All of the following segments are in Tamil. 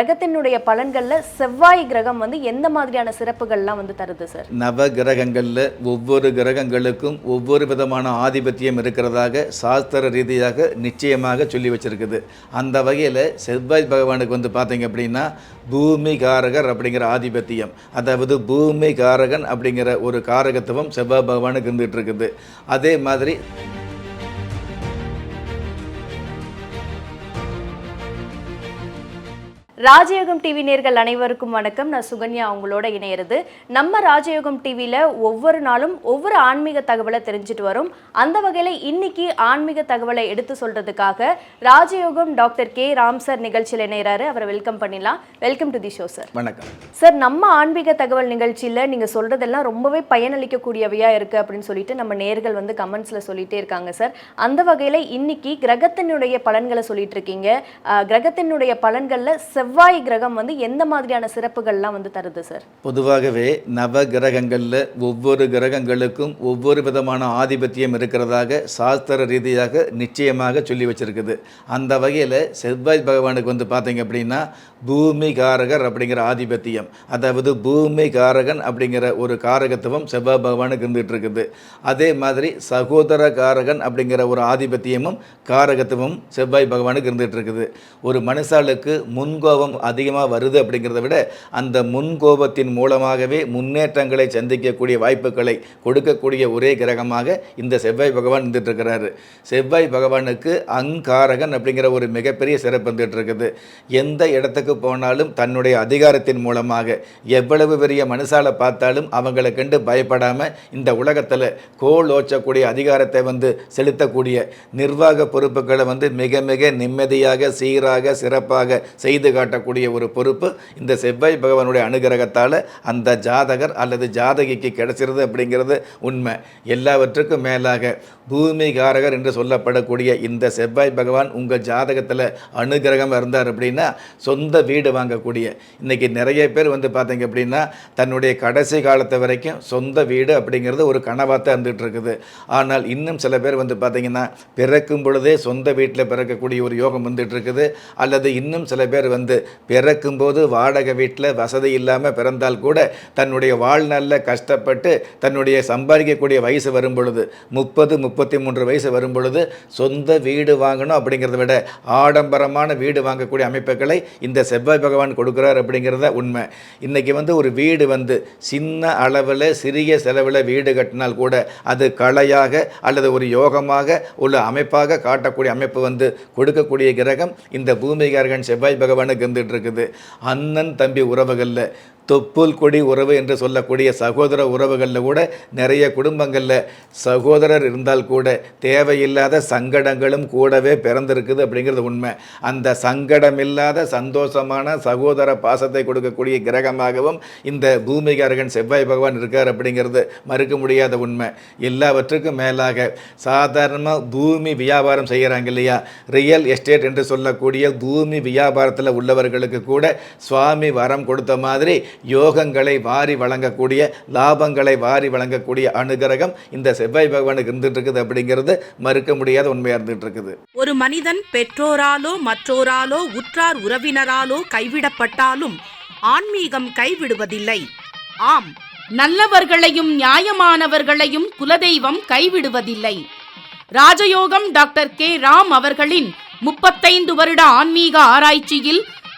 கிரகத்தினுடைய பலன்களில் செவ்வாய் கிரகம் வந்து எந்த மாதிரியான சிறப்புகள்லாம் வந்து தருது சார் நவ கிரகங்களில் ஒவ்வொரு கிரகங்களுக்கும் ஒவ்வொரு விதமான ஆதிபத்தியம் இருக்கிறதாக சாஸ்திர ரீதியாக நிச்சயமாக சொல்லி வச்சிருக்குது. அந்த வகையில் செவ்வாய் பகவானுக்கு வந்து பார்த்தீங்க அப்படின்னா பூமி காரகர் அப்படிங்கிற ஆதிபத்தியம். அதாவது பூமி காரகன் அப்படிங்கிற ஒரு காரகத்துவம் செவ்வாய் பகவானுக்கு இருந்துகிட்டு இருக்குது. அதே மாதிரி ராஜயோகம் டிவி நேர்கள் அனைவருக்கும் வணக்கம். நான் சுகன்யா உங்களோட இணையிறது. நம்ம ராஜயோகம் டிவியில் ஒவ்வொரு நாளும் ஒவ்வொரு ஆன்மீக தகவலை தெரிஞ்சுட்டு வரும். அந்த வகையில் இன்னைக்கு ஆன்மீக தகவலை எடுத்து சொல்றதுக்காக ராஜயோகம் டாக்டர் கே. ராம் சார் நிகழ்ச்சியில் இணைகிறாரு அவரை வெல்கம் பண்ணிடலாம். Welcome to the show sir வணக்கம். சார் நம்ம ஆன்மீக தகவல் நிகழ்ச்சியில் நீங்கள் சொல்கிறதெல்லாம் ரொம்பவே பயனளிக்கக்கூடியவையாக இருக்குது அப்படின்னு சொல்லிட்டு நம்ம நேர்கள் வந்து கமெண்ட்ஸில் சொல்லிட்டே இருக்காங்க சார் அந்த வகையில் இன்னைக்கு கிரகத்தினுடைய பலன்களை சொல்லிட்டு இருக்கீங்க. கிரகத்தினுடைய பலன்களில் செவ்வாய் கிரகம் வந்து எந்த மாதிரியான சிறப்புகள்லாம் வந்து தருது சார் பொதுவாகவே நவ கிரகங்களில் ஒவ்வொரு கிரகங்களுக்கும் ஒவ்வொரு விதமான ஆதிபத்தியம் இருக்கிறதாக சாஸ்திர ரீதியாக நிச்சயமாக சொல்லி வச்சிருக்குது. அந்த வகையில் செவ்வாய் பகவானுக்கு வந்து பார்த்தீங்க அப்படின்னா பூமி காரகர் அப்படிங்கிற ஆதிபத்தியம். அதாவது பூமி காரகன் அப்படிங்கிற ஒரு காரகத்துவம் செவ்வாய் பகவானுக்கு இருந்துகிட்டு இருக்குது. அதே மாதிரி சகோதர காரகன் அப்படிங்கிற ஒரு ஆதிபத்தியமும் காரகத்துவம் செவ்வாய் பகவானுக்கு இருந்துகிட்டு இருக்குது. ஒரு மனுஷாளுக்கு முன்கோபம் அதிகமாக வருது அப்படிங்கிறத விட அந்த முன்கோபத்தின் மூலமாகவே முன்னேற்றங்களை சந்திக்கக்கூடிய வாய்ப்புகளை கொடுக்கக்கூடிய ஒரே கிரகமாக இந்த செவ்வாய் பகவான் இருந்துட்டுருக்கிறாரு செவ்வாய் பகவானுக்கு அங்காரகன் அப்படிங்கிற ஒரு மிகப்பெரிய சிறப்பு வந்துட்டு இருக்குது எந்த இடத்துக்கு போனாலும் தன்னுடைய அதிகாரத்தின் மூலமாக எவ்வளவு பெரிய மனுஷால பார்த்தாலும் அவங்களை கண்டு பயப்படாமல் இந்த உலகத்தில் கோல் ஓச்சக்கூடிய அதிகாரத்தை வந்து செலுத்தக்கூடிய நிர்வாக பொறுப்புகளை வந்து மிக மிக நிம்மதியாக சீராக சிறப்பாக செய்து கட்டக்கூடிய ஒரு பொறுப்பு இந்த செவ்வாய் பகவானுடைய அனுகிரகத்தால் அந்த ஜாதகர் அல்லது ஜாதகிக்கு கிடைச்சிருது அப்படிங்கிறது உண்மை. எல்லாவற்றுக்கும் மேலாக பூமிகாரகர் என்று சொல்லப்படக்கூடிய இந்த செவ்வாய் பகவான் உங்கள் ஜாதகத்தில் அனுகிரகம் இருந்தார் அப்படின்னா சொந்த வீடு வாங்கக்கூடிய. இன்றைக்கி நிறைய பேர் வந்து பார்த்தீங்க அப்படின்னா தன்னுடைய கடைசி காலத்தை வரைக்கும் சொந்த வீடு அப்படிங்கிறது ஒரு கனவாக தான் இருந்துகிட்டு இருக்குது ஆனால் இன்னும் சில பேர் வந்து பார்த்தீங்கன்னா பிறக்கும் பொழுதே சொந்த வீட்டில் பிறக்கக்கூடிய ஒரு யோகம் வந்துட்டு இருக்குது அல்லது இன்னும் சில பேர் வந்து பிறக்கும்போது வாடகை வீட்டில் வசதி இல்லாமல் பிறந்தால் கூட தன்னுடைய வாழ்நாளில் கஷ்டப்பட்டு தன்னுடைய சம்பாதிக்கக்கூடிய வயசு வரும் பொழுது முப்பது முப்பத்தி மூன்று வயசு வரும் பொழுது சொந்த வீடு வாங்கணும் அப்படிங்கிறத விட ஆடம்பரமான வீடு வாங்கக்கூடிய அமைப்புகளை இந்த செவ்வாய் பகவான் கொடுக்குறார் அப்படிங்கிறத உண்மை. இன்றைக்கி வந்து ஒரு வீடு வந்து சின்ன அளவில் சிறிய செலவில் வீடு கட்டினால் கூட அது கலையாக அல்லது ஒரு யோகமாக உள்ள அமைப்பாக காட்டக்கூடிய அமைப்பு வந்து கொடுக்கக்கூடிய கிரகம் இந்த பூமிகாரகன் செவ்வாய் பகவானுக்கு இருந்துகிட்டு இருக்குது. அண்ணன் தம்பி உறவுகளில் தொப்புள் கொடி உறவு என்று சொல்லக்கூடிய சகோதர உறவுகளில் கூட நிறைய குடும்பங்களில் சகோதரர் இருந்தால் கூட தேவையில்லாத சங்கடங்களும் கூடவே பிறந்திருக்குது அப்படிங்கிறது உண்மை. அந்த சங்கடமில்லாத சந்தோஷமான சகோதர பாசத்தை கொடுக்கக்கூடிய கிரகமாகவும் இந்த பூமிகாரகன் செவ்வாய் பகவான் இருக்கார் அப்படிங்கிறது மறுக்க முடியாத உண்மை. எல்லாவற்றுக்கும் மேலாக சாதாரணமாக பூமி வியாபாரம் செய்கிறாங்க இல்லையா? ரியல் எஸ்டேட் என்று சொல்லக்கூடிய பூமி வியாபாரத்தில் உள்ளவர்களுக்கு கூட சுவாமி வரம் கொடுத்த மாதிரி யோகங்களை வாரி வழங்கக்கூடிய லாபங்களை வாரி வழங்கக்கூடிய அனுகிரகம் இந்த செவ்வாய் பகவானுக்கு இருந்துட்டு இருக்குது அப்படிங்கிறது மறுக்க முடியாத உண்மையாக இருந்துட்டு இருக்குது ஒரு மனிதன் பெற்றோராலோ மற்றோராலோ உற்றார் உறவினராலோ கைவிடப்பட்டாலும் ஆன்மீகம் கைவிடுவதில்லை. ஆம் நல்லவர்களையும் நியாயமானவர்களையும் குலதெய்வம் கைவிடுவதில்லை. ராஜயோகம் டாக்டர் கே. ராம் அவர்களின் முப்பத்தைந்து வருட ஆன்மீக ஆராய்ச்சியில்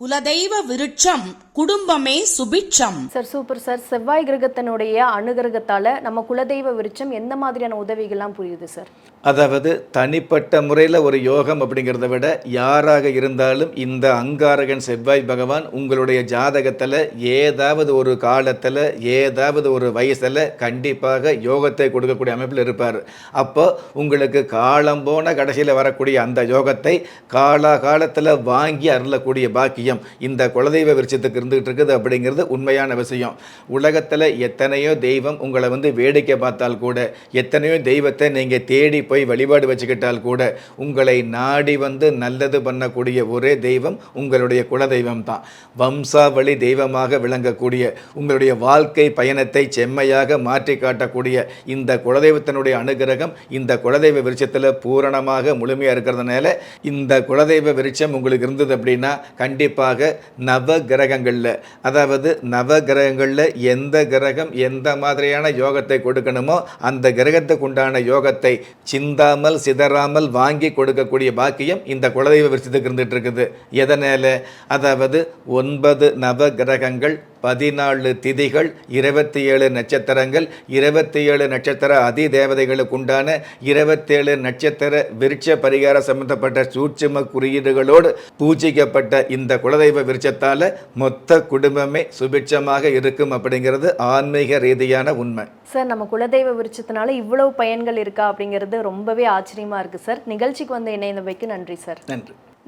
குலதெய்வ விருட்சம் குடும்பமே சுபிட்சம். சார் சூப்பர் சார் செவ்வாய் கிரகத்தினுடைய அனுகிரகத்தால நம்ம குலதெய்வ விருட்சம் எந்த மாதிரியான உதவிகள்லாம் புரியுது சார் அதாவது தனிப்பட்ட முறையில் ஒரு யோகம் அப்படிங்கிறத விட யாராக இருந்தாலும் இந்த அங்காரகன் செவ்வாய் பகவான் உங்களுடைய ஜாதகத்தில் ஏதாவது ஒரு காலத்தில் ஏதாவது ஒரு வயசில் கண்டிப்பாக யோகத்தை கொடுக்கக்கூடிய அமைப்பில் இருப்பார். அப்போ உங்களுக்கு காலம் போன கடைசியில் வரக்கூடிய அந்த யோகத்தை காலாகாலத்தில் வாங்கி அருளக்கூடிய பாக்கியம் இந்த குலதெய்வ விருட்சத்துக்கு இருந்துகிட்டு இருக்குது அப்படிங்கிறது உண்மையான விஷயம். உலகத்தில் எத்தனையோ தெய்வம் உங்களை வந்து வேடிக்கை பார்த்தால் கூட எத்தனையோ தெய்வத்தை நீங்கள் தேடி போய் வழிபாடு வச்சுக்கிட்டால் கூட உங்களை நாடி வந்து நல்லது பண்ணக்கூடிய ஒரே தெய்வம் உங்களுடைய குலதெய்வம் தான். வம்சாவளி தெய்வமாக விளங்கக்கூடிய உங்களுடைய வாழ்க்கை பயணத்தை செம்மையாக மாற்றி காட்டக்கூடிய இந்த குலதெய்வத்தினுடைய அனுகிரகம் இந்த குலதெய்வ விருட்சத்தில் பூரணமாக முழுமையாக இருக்கிறதுனால இந்த குலதெய்வ விருட்சம் உங்களுக்கு இருந்தது அப்படின்னா கண்டிப்பாக நவ கிரகங்களில் அதாவது நவ கிரகங்களில் எந்த கிரகம் எந்த மாதிரியான யோகத்தை கொடுக்கணுமோ அந்த கிரகத்துக்கு உண்டான யோகத்தை சிந்தாமல் சிதறாமல் வாங்கி கொடுக்கக்கூடிய பாக்கியம் இந்த குலதெய்வ விருட்சத்துக்கு இருந்துகிட்டு இருக்குது. எதனால்? அதாவது ஒன்பது நவ கிரகங்கள் பதினாலு திதிகள் இருபத்தி ஏழு நட்சத்திரங்கள் இருபத்தி ஏழு நட்சத்திர அதி தேவதைகளுக்கு உண்டான இருபத்தேழு நட்சத்திர விருட்ச பரிகார சம்பந்தப்பட்ட சூட்சும குறியீடுகளோடு பூஜிக்கப்பட்ட இந்த குலதெய்வ விருட்சத்தால் மொத்த குடும்பமே சுபிட்சமாக இருக்கும் அப்படிங்கிறது ஆன்மீக ரீதியான உண்மை. சார் நம்ம குலதெய்வ விருட்சத்தினால இவ்வளவு பயன்கள் இருக்கா அப்படிங்கிறது ரொம்பவே ஆச்சரியமா இருக்கு சார். நிகழ்ச்சிக்கு வந்து இணைந்தமைக்கு நன்றி சார். நன்றி.